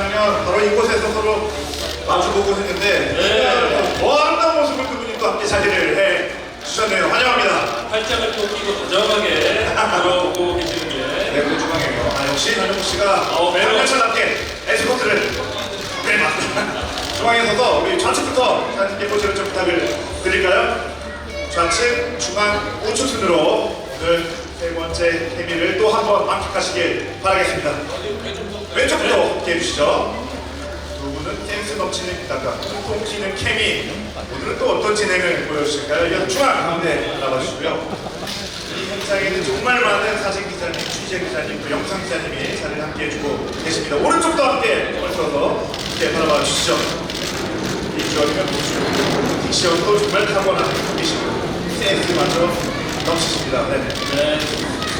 지난년 바로 이곳에서 서로 마주보고 했는데 네. 더 아름다운 모습을 두 분이 또 함께 자리를 해 주셨네요. 환영합니다. 팔짱을 또 끼고 다정하게 들어오고 계시는 게 네, 그 중앙이에요. 아, 역시 한영국 씨가 어, 매우- 장면철답게 에스코트를 네, 맞습니다. 중앙에 서서 우리 좌측부터 사진 포즈를 좀 부탁을 드릴까요? 좌측, 중앙, 우측 순으로 오늘 세 번째 케미를 또 한 번 만끽하시길 바라겠습니다. 왼쪽부터 함께 해주시죠. 두 분은 센스 넘치는 기타가 통통 튀는 케미 오늘은 또 어떤 진행을 보여주실까요? 이어 중앙 가운데 나와주시고요. 이 현장에는 정말 많은 사진 기자님, 취재 기자님, 또 영상 기자님이 자리를 함께 해주고 계십니다. 오른쪽도 함께 걸쳐서 함께 바라봐 주시죠. 딕션이면 보시고 딕션도 정말 타고난 분이시고 센스마저 넘치십니다. 네. 네,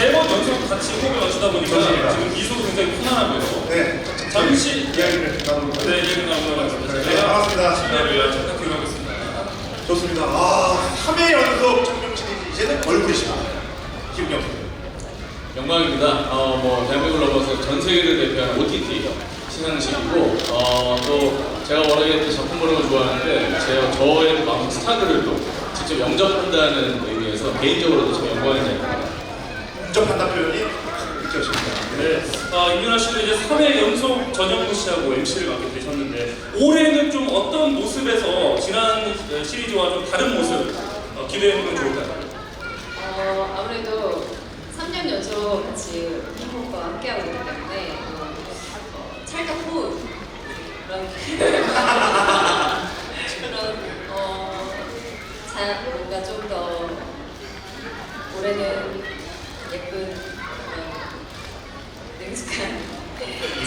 세 번 연속 같이 호흡을 맞추다 보니까 좋습니다. 지금 미소도 굉장히 편안하고요. 네. 잠시 이야기를 나눠볼까요? 네, 얘기 나누도록 하겠습니다. 네, 제가 반갑습니다. 신뢰를 부탁드리도록 하겠습니다. 좋습니다. 아, 3회 연속 청룡진이 이제는. 기분이 어떠세요? 영광입니다. 어, 뭐 대한민국 러버스 전 세계를 대표하는 OTT 시상식이고 어, 또 제가 워낙에 또 작품 보는 걸 좋아하는데 제 저의 마음 스타들을 또 직접 영접한다는 의미에서 개인적으로도 참 영광인 자리입니다. 좀 판단 표현이 느껴집니다. 네, 아, 임윤아 씨도 이제 3회 연속 전영무 씨하고 MC를 맡게 되셨는데 올해는 좀 어떤 모습에서 지난 어, 시리즈와 좀 다른 모습 어, 기대해보면 좋을까요? 어, 아무래도 3년 연속 같이 힙합과 함께하고 있기 때문에 어, 찰떡 호흡 그런 그런 어, 자, 뭔가 좀 더 올해는 예쁜 어, 능숙한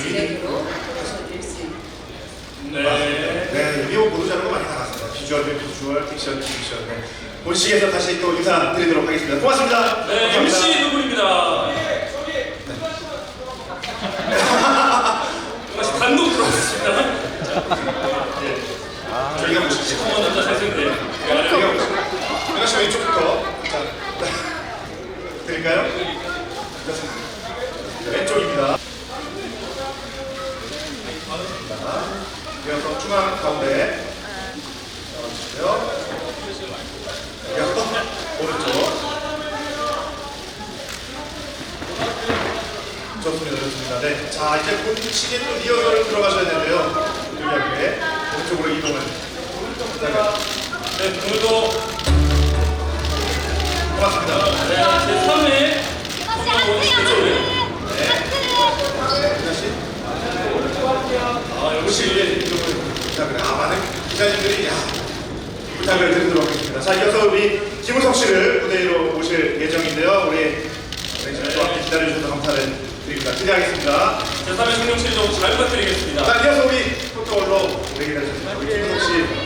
진행으로 보여드릴 수 있는 네. 네, 미호 모두 자료가 많이 나갔습니다. 비주얼, 비주얼, 딕션, 딕션. 네. 본식에서 다시 또 인사드리도록 하겠습니다. 고맙습니다. 네, 감사합니다. MC 누구입니다. 다시 단독 들어왔습니다. 네, 저희가 보시죠. 시커먼 남자 잘생긴데. 저희가 보시죠. 민아 씨 왼쪽부터. 자, 드릴까요? 그렇습니다. 자, 왼쪽입니다. 자, 이어서 중앙 가운데. 오른쪽. 좋습니다. 네. 자, 이제 본식에 또 리허설을 들어가셔야 되는데요. 여기 오른쪽으로 이동을. 네, 오늘도 고맙습니다. 네, 제 3회 한번 보여주시죠. 민아 씨. 아, 역시 부탁을 아마는 기자님들이 야, 부탁을 드리도록 하겠습니다. 자, 이어서 우리 김우석 씨를 무대로 오실 예정인데요. 우리 매니저님도 함께 기다려주셔서 감사를 드립니다. 기대하겠습니다. 제3의 성령 씨좀 잘 부탁드리겠습니다. 자, 이어서 우리 포토월로 내기 되셨습니다. 우리 김우석 씨.